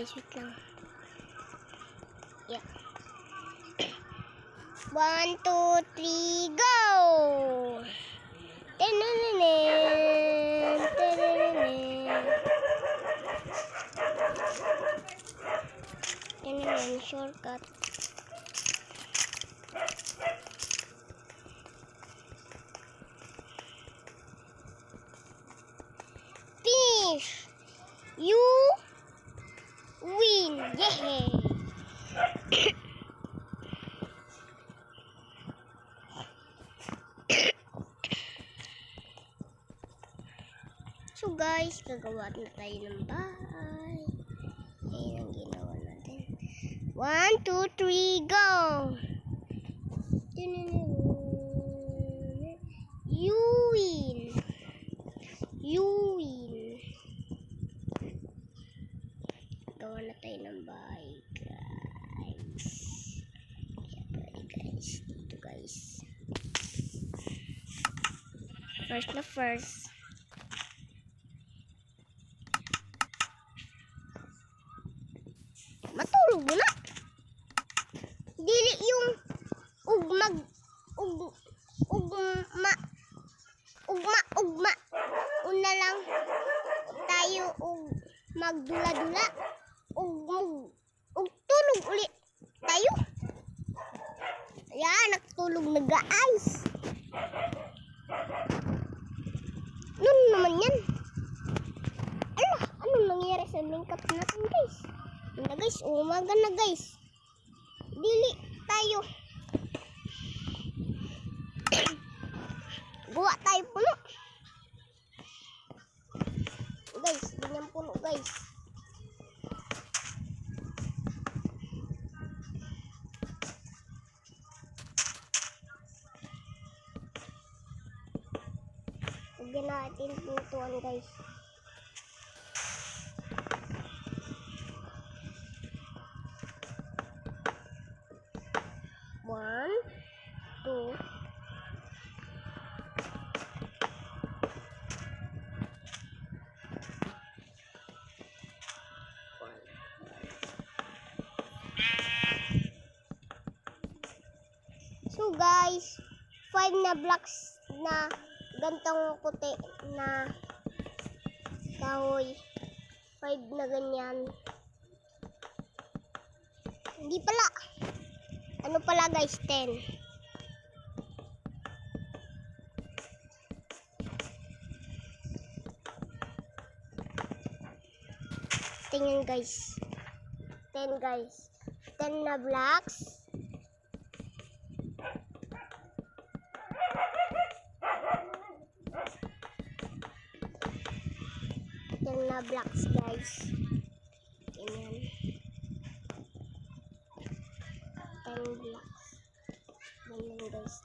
guys, lang. Yeah. One, two, three, go! Shortcut. Guys, gagawa na tayo ng bahay. Ayan ang ginawa natin. One, two, three, go! You win! You win! Gawa na tayo ng bahay, guys. Siyempre, guys. Dito, guys. First na first. Magdula-dula ug ug, tulog uli tayo Ayan, nagtulog na guys. Ano naman yan? Ala, anong nangyari sa lingkap natin guys? Ano guys, umaga na guys. Dili tayo. Gawa tayo puno. Five na blocks na gantong puti na kahoy. Five na ganyan. Hindi pala. Ano pala guys, 10. Tingnan guys. 10 guys. 10 na blocks. Ten na blocks guys. Ganyan. 10 blocks. Ganyan guys.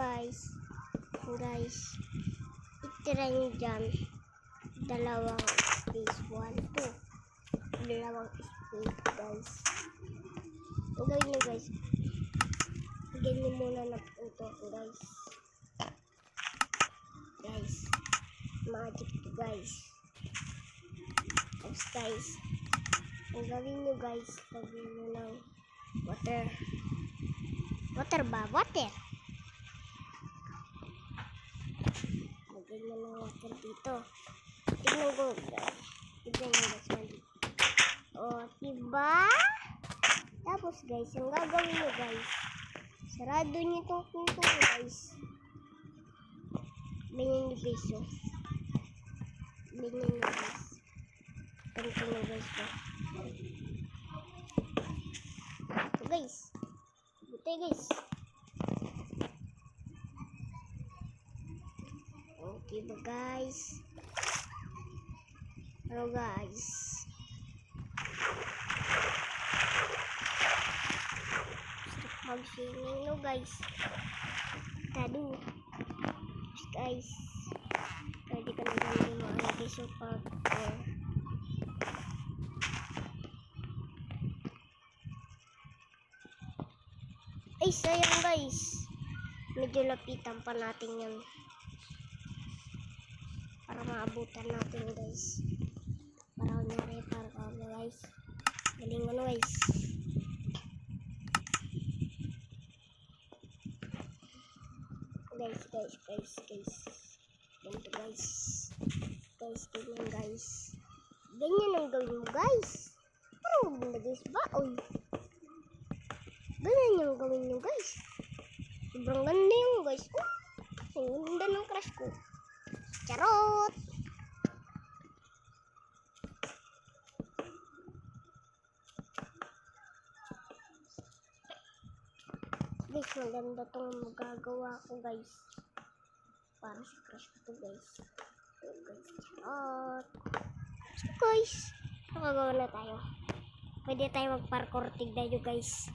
guys. Guys. Itira nyo dyan. Dalawang space. One, two. Dalawang space guys. Ang gawin nyo guys. Bigyan nyo muna ng ito guys. Guys. Magic to guys. Tapos guys. Ang gawin nyo guys. Gawin nyo ng water. Water ba? Water. Lagyan nyo ng water dito. Tignan ko. Tignan nyo guys. O, diba? Tapos guys, yung gagawin nyo guys. Sarado nyo itong pinto guys. Ganyan guys. Oh. Ganyan nyo guys. Ganito nyo guys. Oh. Ito guys. Buti guys. Ba guys? Hello guys. Gusto mag-swimming no guys. Tadu. Guys. Pwede ka na gawin mo ang guys yung parkour. Ay, sayang guys. Medyo lapitan pa natin yan. Para maabutan natin guys. Para kunyari para kami guys. Galing ano guys. Guys, guys, guys, guys. Ganito guys. Guys, ganyan guys. Ganyan ang gawin mo guys. Parang maganda guys ba? Oy. Ganyan yung gawin nyo guys. Sobrang ganda yung guys. Oh, ang ganda ng crush ko. Charot! Guys, maganda tong magagawa ko guys. Para sa crush ko to guys. Ito guys, charot. So guys, makagawa na tayo. Pwede tayo mag-parkour. Tignan nyo guys.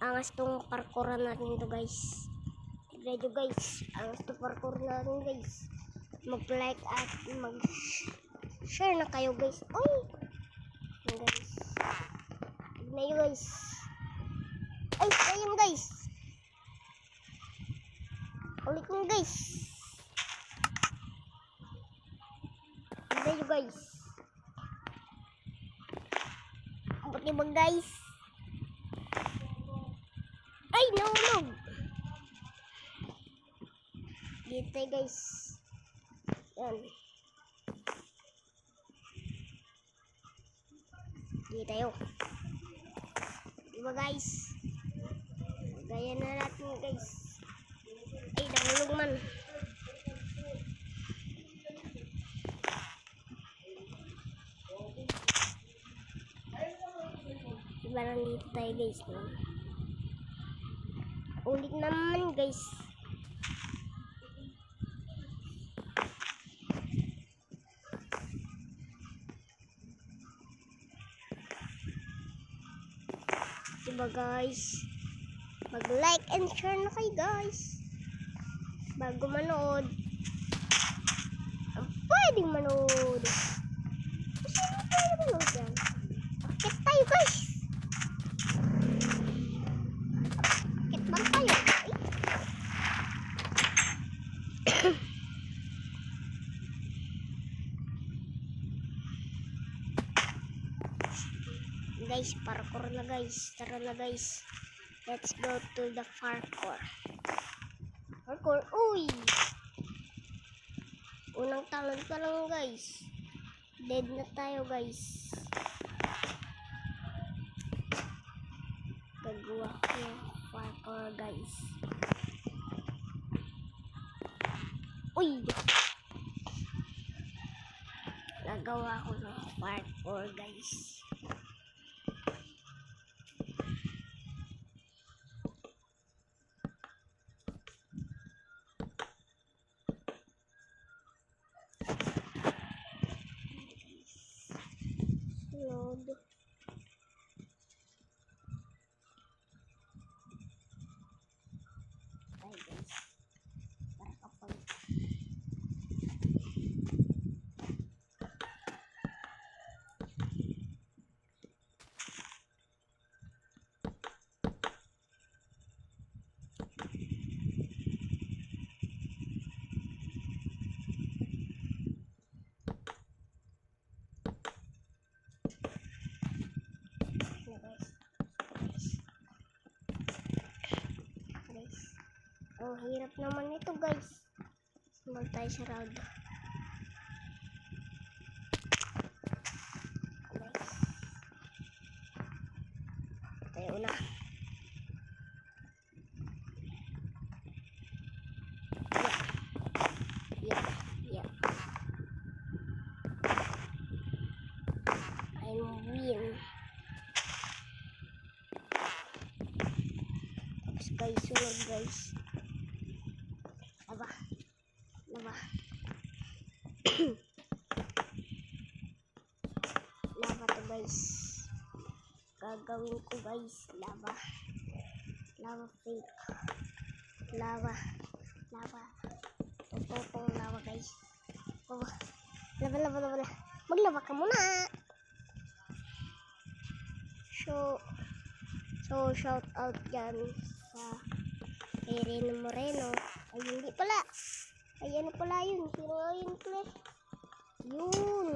Angas tong parkouran natin to guys. Tignan nyo guys. Angas tong parkour natin guys. Mag-like at mag-share na kayo guys. Oy! Guys. Tignan nyo guys. Ay, ayun guys. Ulit nyo guys. Tignan nyo guys. Buti ba guys? Ay, nahulog. Dito tayo, guys. Yan. Dito tayo. Diba guys? Gaya na natin guys. Ay, nahulog man. Diba nandito tayo guys? No? Ulit naman guys. Guys? Mag-like and share na kayo guys. Bago manood. Ang pwedeng manood. Kasi ano pwede manood yan? Akit tayo guys. Akit bang tayo? Ay. Guys, parkour na guys. Tara na guys. Let's go to the parkour. Parkour. Uy! Unang talon pa lang guys. Dead na tayo guys. Gagawa ko ng parkour guys. Uy! Nagawa ko ng parkour guys. oldu. Ang hirap naman ito guys. Mag tayo sa round. Guys. Tayo una. Yeah. Yeah. Yeah. I'm guys, guys. Laba. Laba. Laba to guys. Gagawin ko guys. Laba. Lava fake. Lava. Lava. Totoo lava guys. Lava. Lava, lava, lava. lava. Maglaba ka muna. So, so shout out dyan sa kay Reno Moreno. Ay, hindi pala. Ay, ano pala yun? Yun pala? Yun.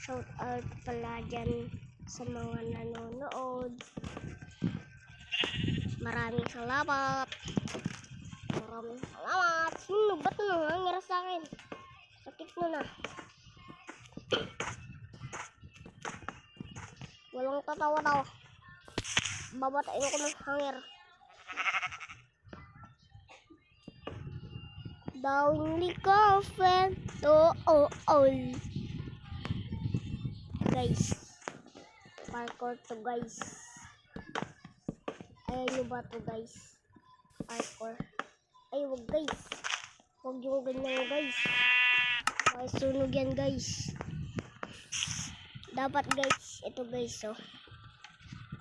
Shout out pala dyan sa mga nanonood. Maraming salamat. Maraming salamat. Sino? Ba't nangangira sa akin? Sakit mo na. Walang tatawa daw. Babatain ko ng hangir. Dawing likafen to all. Guys. Parkour to guys. Ayan nyo ba to guys? Parkour. Ay, wag guys. Huwag yung ganyan guys. Ay, sunog yan guys. Dapat guys, ito guys, oh.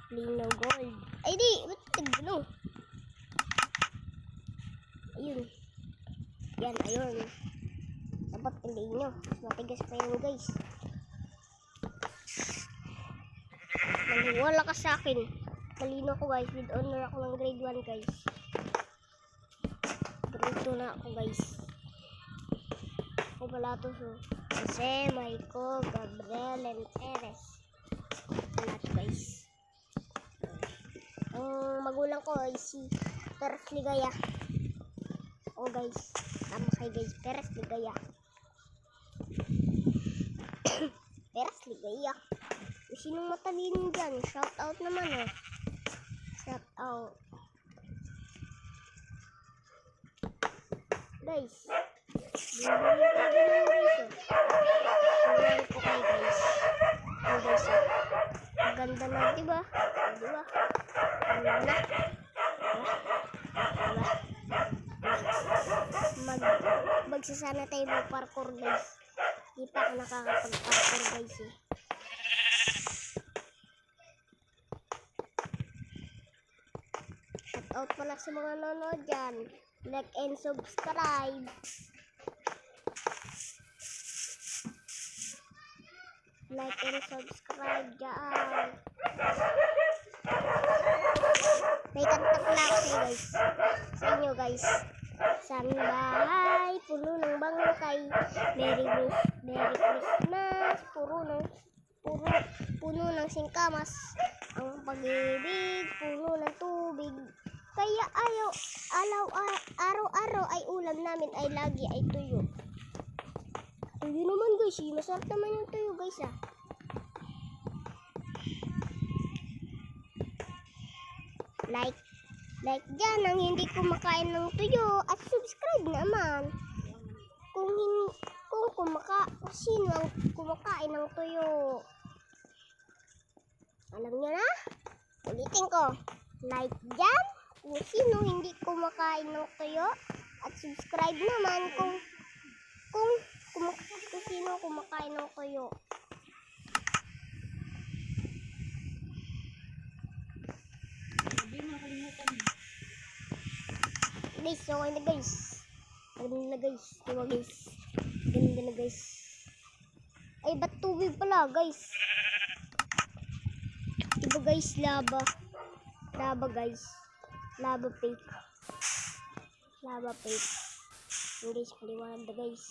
Lino gold. Ay, di, ba't nagano? Ayun. Yan, ayun. Dapat lino. Matigas pa yun guys. Maniwala ka sa akin. Talino ko guys. With honor ako ng grade 1 guys. Grade 2 na ako guys. Ako pala to so. Jose, Maiko, Gabriel, and Perez. Wala to guys. Ang magulang ko ay si Perez Ligaya. Oh guys. Tama kayo guys. Perez Ligaya. Perez Ligaya. Sinong matalino dyan? Shout out naman oh. Shout out. Guys. Ng oh. Oh oh. Ang ganda na diba? Oh, diba? Ang ganda. Diba? Mag, magsasana tayo mag parkour guys. Di pa ako nakakapag-parkour guys eh. Pala sa mga nanonood dyan. Like and subscribe. Like and subscribe dyan. May kanta pala ako sa'yo guys. Sa inyo guys. Sa aming bahay, puno ng bangkay. Merry, Merry Christmas. Puro ng, puro, puno ng singkamas. Ang pag-ibig, puno ng tubig. Kaya ayaw, alaw, araw-araw ay ulam namin ay lagi ay tuyo. Tuyo naman guys, eh. masarap naman yung tuyo guys ah. Like, like dyan ang hindi kumakain ng tuyo at subscribe naman. Kung hin, kung kumaka, kung sino ang kumakain ng tuyo. Alam niyo na? Ulitin ko. Like dyan kung sino hindi kumakain ng tuyo at subscribe naman kung kung kung sino kumakain ng tuyo. Guys, okay na guys. Ganda na guys. Diba guys? Ganda na guys. Ay, ba't tubig pala guys? Diba guys, laba. Laba guys. lava pipe lava pipe guys paliwanag guys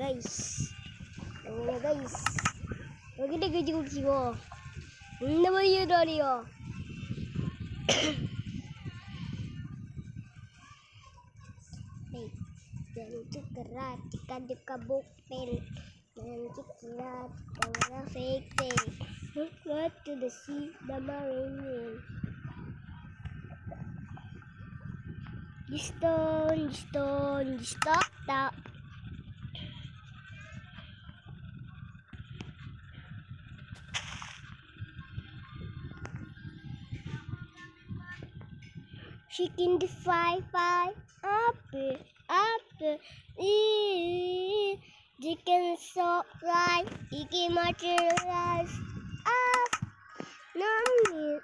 guys ano na guys magiging naman yun doon And it's not a fake thing. Look right to the sea, the marine. Listo, listo, listo, tak. Chicken the fry fry up, up, eee. Chicken so fried, Iggy Materials, ah, Nami.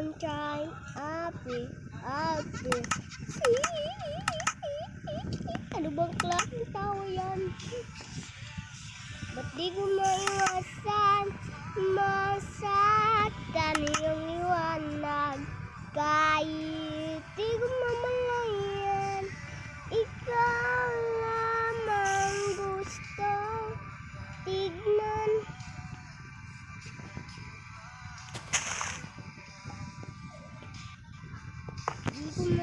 one time. Jesus.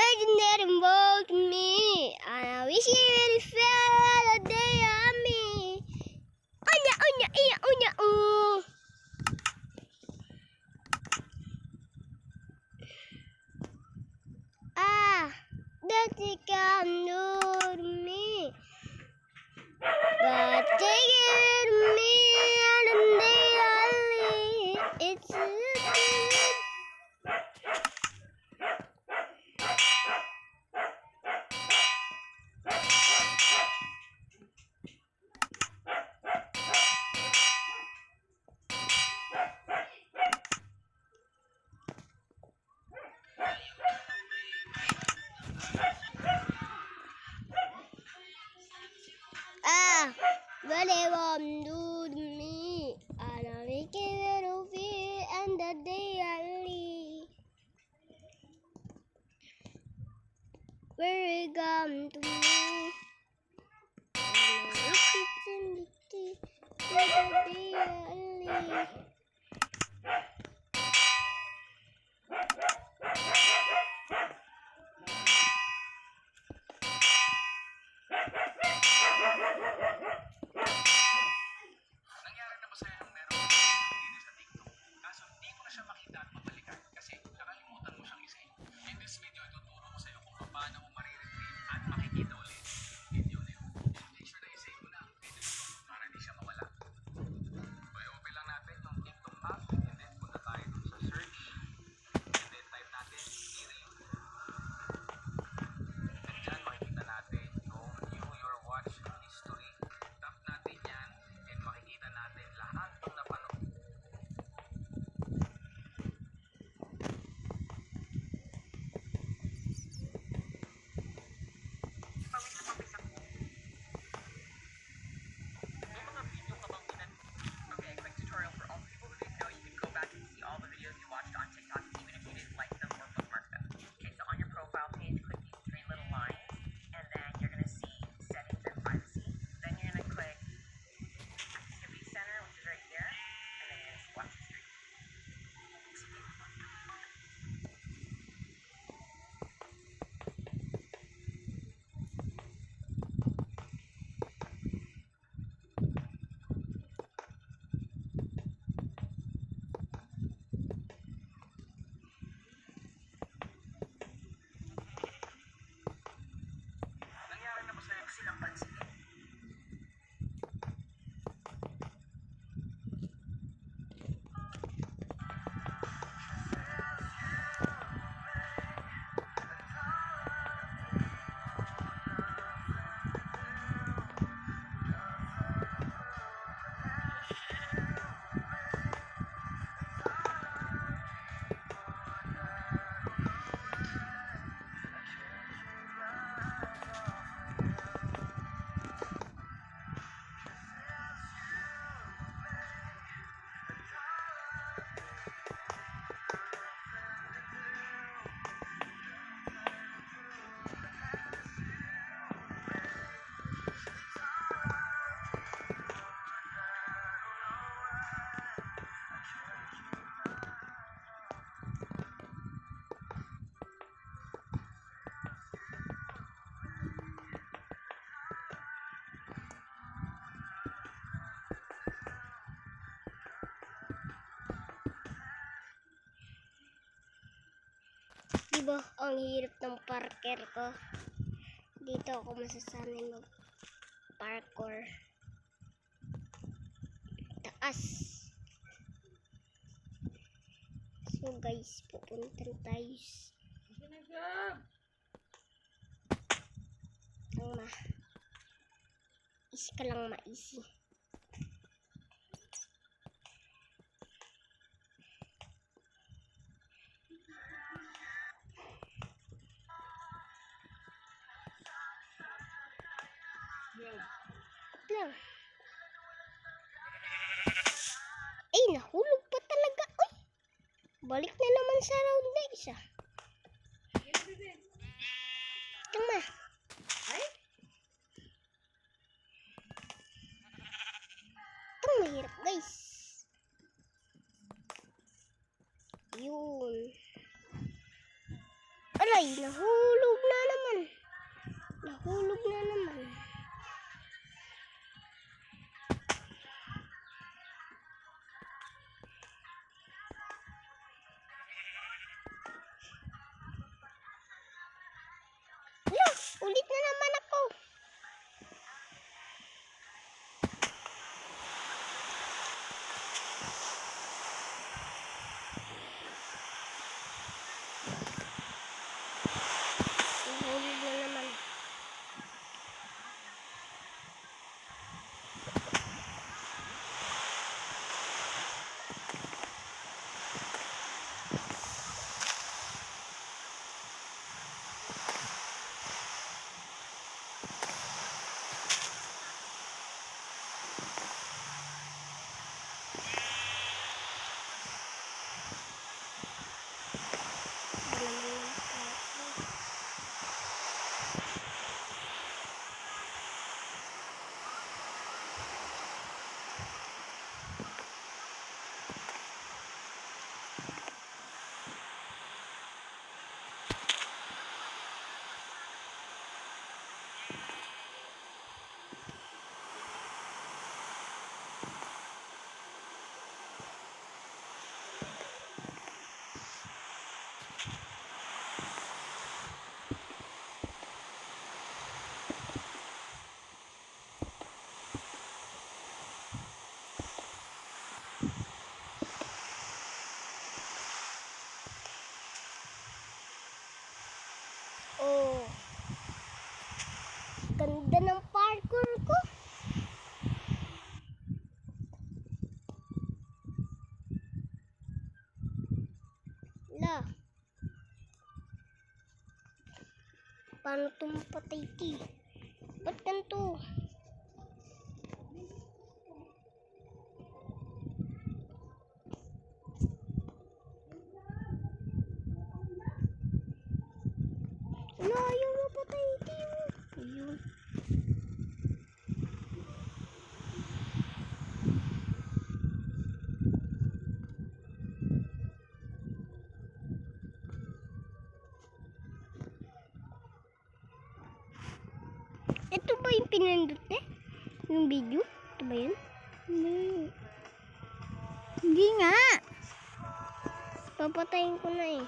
Wait in there me. And I wish you will feel a day on me. Onya, onya, onya, onya, ooh. Ah, that can do me But take it me and Ah, really warm to me. I make it little fear and the day I leave. Where it come to me. And I wish it's in the day I leave. Ba, ang hirap ng parker ko. Dito ako masasanay mag parkour. Taas. So guys, pupunta tayo ang ma is ka lang maisi. Ganda ng parkour ko. La. Paano ito mapatay ti? Ba't ganito? Wala, ayaw mapatay ti. Ayun. Ito ba yung pinindot eh? Yung video? Ito ba yun? Hindi. Hindi nga. Papatayin ko na eh.